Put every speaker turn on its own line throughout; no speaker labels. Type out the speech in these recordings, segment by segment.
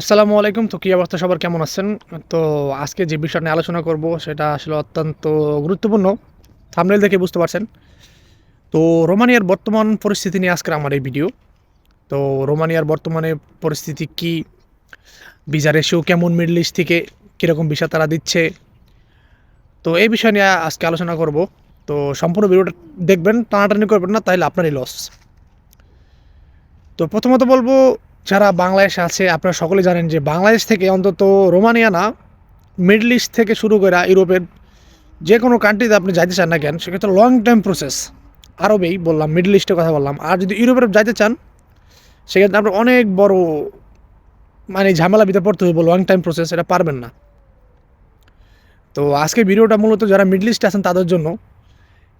আসসালামু আলাইকুম। তো কী অবস্থা? সবার কেমন আছেন? তো আজকে যে বিষয় নিয়ে আলোচনা করব, সেটা আসলে অত্যন্ত গুরুত্বপূর্ণ। থামনেল দেখে বুঝতে পারছেন। তো রোমানিয়ার বর্তমান পরিস্থিতি নিয়ে আজকের আমার এই ভিডিও। তো রোমানিয়ার বর্তমানে পরিস্থিতি কি? ভিসা রেশিও কেমন মিডল ইস্ট থেকে কীরকম ভিসা তারা দিচ্ছে? তো এই বিষয় নিয়ে আজকে আলোচনা করব। তো সম্পূর্ণ ভিডিওটা দেখবেন, টানাটানি করবেন না তাহলে আপনারই লস তো প্রথমত বলব যারা বাংলাদেশে আছে, আপনারা সকলে জানেন যে বাংলাদেশ থেকে অন্তত রোমানিয়া না, মিডল ইস্ট থেকে শুরু করে ইউরোপের যে কোনো কান্ট্রিতে আপনি যাইতে চান না কেন, সেক্ষেত্রে লং টাইম প্রসেস আরবেই বললাম মিডল ইস্টের কথা বললাম। আর যদি ইউরোপের যাইতে চান, সেক্ষেত্রে আপনার অনেক বড় মানে ঝামেলা ভিতরে পড়তে হইব লং টাইম প্রসেস এটা পারবেন না। তো আজকে ভিডিওটা মূলত যারা মিডল ইস্টে আছেন, তাদের জন্য।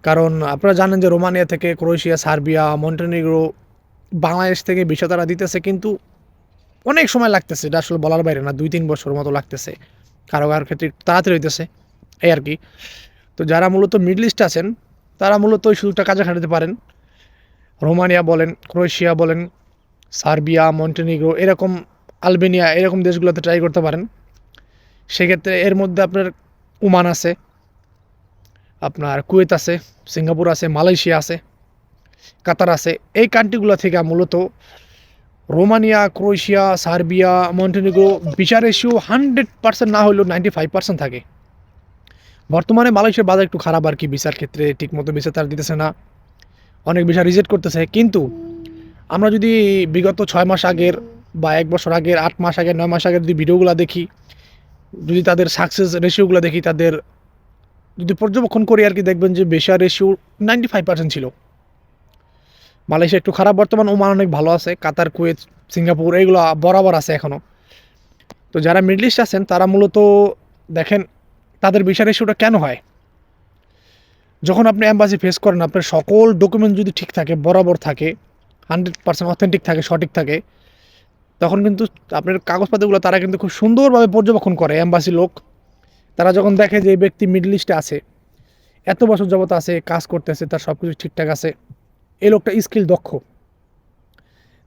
কারণ আপনারা জানেন যে রোমানিয়া থেকে ক্রোয়েশিয়া, সার্বিয়া, মন্টেনিগ্রো বাংলাদেশ থেকে ভিসা তারা দিতেছে, কিন্তু অনেক সময় লাগতেছে, এটা আসলে বলার বাইরে না দুই তিন বছর মতো লাগতেছে কারও কারোর ক্ষেত্রে তাড়াতাড়ি হইতেছে, এই আর কি। তো যারা মূলত মিডল ইস্টে আছেন, তারা মূলত ওই সুযোগটা কাজে খাটাতে পারেন। রোমানিয়া বলেন, ক্রোয়েশিয়া বলেন, সার্বিয়া, মন্টেনিগ্রো, এরকম আলবেনিয়া, এরকম দেশগুলোতে ট্রাই করতে পারেন। সেক্ষেত্রে এর মধ্যে আপনার ওমান আছে, আপনার কুয়েত আছে, সিঙ্গাপুর আছে, মালয়েশিয়া আছে কাতার আছে। এই কান্ট্রিগুলো থেকে মূলত রোমানিয়া, ক্রোয়েশিয়া, সার্বিয়া, মন্টেনিগ্রো বিচার রেশিও হান্ড্রেড পার্সেন্ট না হলেও নাইনটি ফাইভ পার্সেন্ট থাকে। বর্তমানে মালয়েশিয়ার বাজার একটু খারাপ আর কি, বিচার ক্ষেত্রে ঠিকমতো বিচার তারা দিতেছে না। অনেক বিষয় রিজেক্ট করতেছে। কিন্তু আমরা যদি বিগত ছয় মাস আগের বা এক বছর আগের, আট মাস আগের, নয় মাস আগের যদি ভিডিওগুলো দেখি, যদি তাদের সাকসেস রেশিওগুলো দেখি, তাদের যদি পর্যবেক্ষণ করি আর কি, দেখবেন যে বেশার রেশিও নাইনটি ফাইভ পার্সেন্ট ছিল। মালয়েশিয়া একটু খারাপ, বর্তমান ওমান অনেক ভালো আছে, কাতার, কুয়েত, সিঙ্গাপুর এইগুলো বরাবর আছে এখনও তো যারা মিডল ইস্ট আছেন, তারা মূলত দেখেন তাদের ভিসা রেশিওটা কেন হয়? যখন আপনি অ্যাম্বাসি ফেস করেন, আপনার সকল ডকুমেন্ট যদি ঠিক থাকে, বরাবর থাকে হান্ড্রেড পার্সেন্ট অথেন্টিক থাকে, সঠিক থাকে, তখন কিন্তু আপনার কাগজপাতিগুলো তারা কিন্তু খুব সুন্দরভাবে পর্যবেক্ষণ করে অ্যাম্বাসি লোক। তারা যখন দেখে যে এই ব্যক্তি মিডল ইস্টে আছে, এত বছর যাবত আছে, কাজ করতেছে, তার সব কিছু ঠিকঠাক আছে এই লোকটা স্কিল দক্ষ।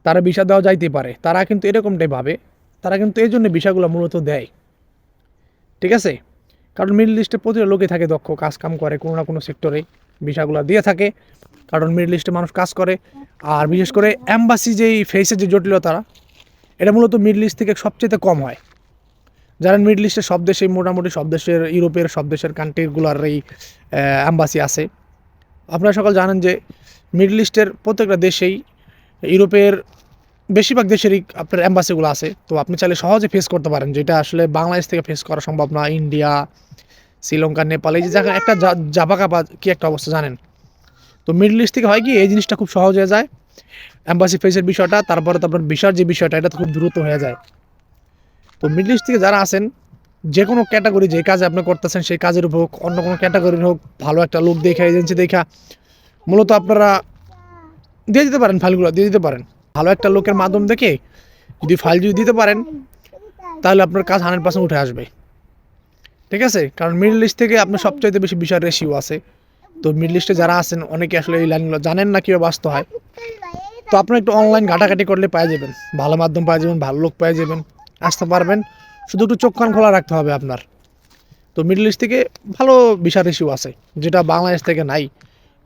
তারা বিষা দেওয়া যাইতে পারে। তারা কিন্তু এরকমটাই ভাবে। তারা কিন্তু এই জন্য বিষয়গুলো মূলত দেয়। ঠিক আছে? কারণ মিডল ইস্টে প্রতিটা লোকে থাকে দক্ষ, কাজ কাম করে কোনো না কোনো সেক্টরে বিষয়গুলো দিয়ে থাকে। কারণ মিডল ইস্টে মানুষ কাজ করে। আর বিশেষ করে অ্যাম্বাসি যেই ফেসের যে জটিলতা, এটা মূলত মিডল ইস্ট থেকে সবচেয়ে কম হয়। যারা মিডল ইস্টের সব দেশে মোটামুটি সব দেশের, ইউরোপের, সব দেশের কান্ট্রিগুলোর এই অ্যাম্বাসি আছে। আপনারা সকল জানেন যে মিডল ইস্টের প্রত্যেকটা দেশেই ইউরোপের বেশিরভাগ দেশেরই আপনার অ্যাম্বাসিগুলো আছে। তো আপনি চাইলে সহজে ফেস করতে পারেন যেটা আসলে বাংলাদেশ থেকে ফেস করা সম্ভব না, ইন্ডিয়া, শ্রীলঙ্কা, নেপাল, এই যে জায়গায় একটা জাপা কাপা কি একটা অবস্থা জানেন? তো মিডল ইস্ট থেকে হয় কি, এই জিনিসটা খুব সহজ হয়ে যায়। অ্যাম্বাসি ফেসের বিষয়টা, তারপরে তো আপনার বিশার যে বিষয়টা, এটা তো খুব দ্রুত হয়ে যায়। তো মিডল ইস্ট থেকে যারা আছেন, যে কোনো ক্যাটাগরি, যে কাজে আপনি করতেছেন, সেই কাজের হোক, অন্য কোনো ক্যাটাগরির হোক, ভালো একটা লোক দেখা এজেন্সি দেখা মূলত আপনারা দিয়ে দিতে পারেন ফাইলগুলো, দিয়ে দিতে পারেন। ভালো একটা লোকের মাধ্যম দেখে যদি ফাইল যদি দিতে পারেন, তাহলে আপনার কাজ হান্ড্রেড পার্সেন্ট উঠে আসবে। ঠিক আছে? কারণ মিডল ইস্ট থেকে আপনার সবচাইতে বেশি বিষয় রেশিও আছে। তো মিডল ইস্টে যারা আছেন, অনেকে আসলে এই লাইনগুলো জানেন না কীভাবে আসতে হয়। তো আপনার একটু অনলাইন ঘাটাঘাটি করলে পাওয়া যাবেন। ভালো মাধ্যম পাওয়া যাবেন, ভালো লোক পাওয়া যাবেন, আসতে পারবেন। শুধু একটু চোখ কান খোলা রাখতে হবে আপনার। তো মিডল ইস্ট থেকে ভালো বিষয় রেশিও আছে, যেটা বাংলাদেশ থেকে নাই।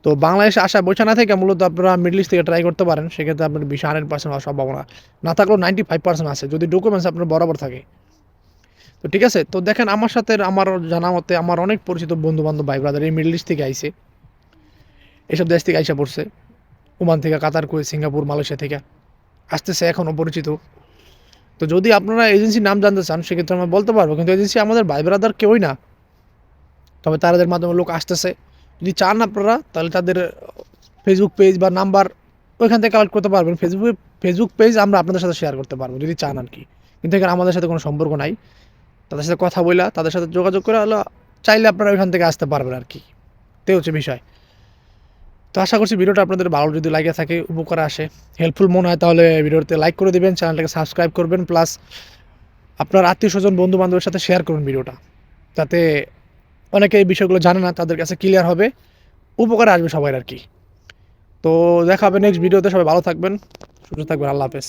তো বাংলাদেশে আসা বসে না থেকে মূলত আপনারা মিডল ইস্ট থেকে ট্রাই করতে পারেন, সেক্ষেত্রে আপনার বিশ হান্ড্রেড পার্সেন্ট হওয়ার সম্ভাবনা। না থাকলেও নাইনটি ফাইভ পার্সেন্ট আছে, যদি ডকুমেন্টস আপনার বরাবর থাকে। তো ঠিক আছে, তো দেখেন আমার সাথে আমার জানা মতে আমার অনেক পরিচিত বন্ধু বান্ধব ভাই ব্রাদার এই মিডল ইস্ট থেকে আইসে এসব দেশ থেকে আইসা পড়ছে। ওমান থেকে, কাতার কুয়ে সিঙ্গাপুর, মালয়েশিয়া থেকে। আসতেছে এখনও পরিচিত। তো যদি আপনারা এজেন্সির নাম জানতে চান, সেক্ষেত্রে আমরা বলতে পারব, কিন্তু এজেন্সি আমাদের ভাই ব্রাদার কেউই না। তবে তাদের মাধ্যমে লোক আসতেছে। যদি চান আপনারা, তাহলে তাদের ফেসবুক পেজ বা নাম্বার ওইখান থেকে কালেক্ট করতে পারবেন। ফেসবুকে ফেসবুক পেজ আমরা আপনাদের সাথে শেয়ার করতে পারব, যদি চান আর কি কিন্তু এখানে আমাদের সাথে কোনো সম্পর্ক নাই। তাদের সাথে কথা বইলা, তাদের সাথে যোগাযোগ করে হলো, চাইলে আপনারা ওইখান থেকে আসতে পারবেন আর কি তে হচ্ছে বিষয়। তো আশা করছি ভিডিওটা আপনাদের ভালো যদি লাগে থাকে, উপকার আসে। হেল্পফুল মনে হয়, তাহলে ভিডিওতে লাইক করে দেবেন, চ্যানেলটাকে সাবস্ক্রাইব করবেন প্লাস আপনার আত্মীয় স্বজন বন্ধু বান্ধবের সাথে শেয়ার করুন ভিডিওটা। যাতে অনেকে এই বিষয়গুলো জানে না, তাদের কাছে ক্লিয়ার হবে। উপকার আসবে সবাই আর কি। তো দেখা হবে নেক্সট ভিডিওতে সবাই ভালো থাকবেন, সুস্থ থাকবেন, আল্লাহ হাফেজ।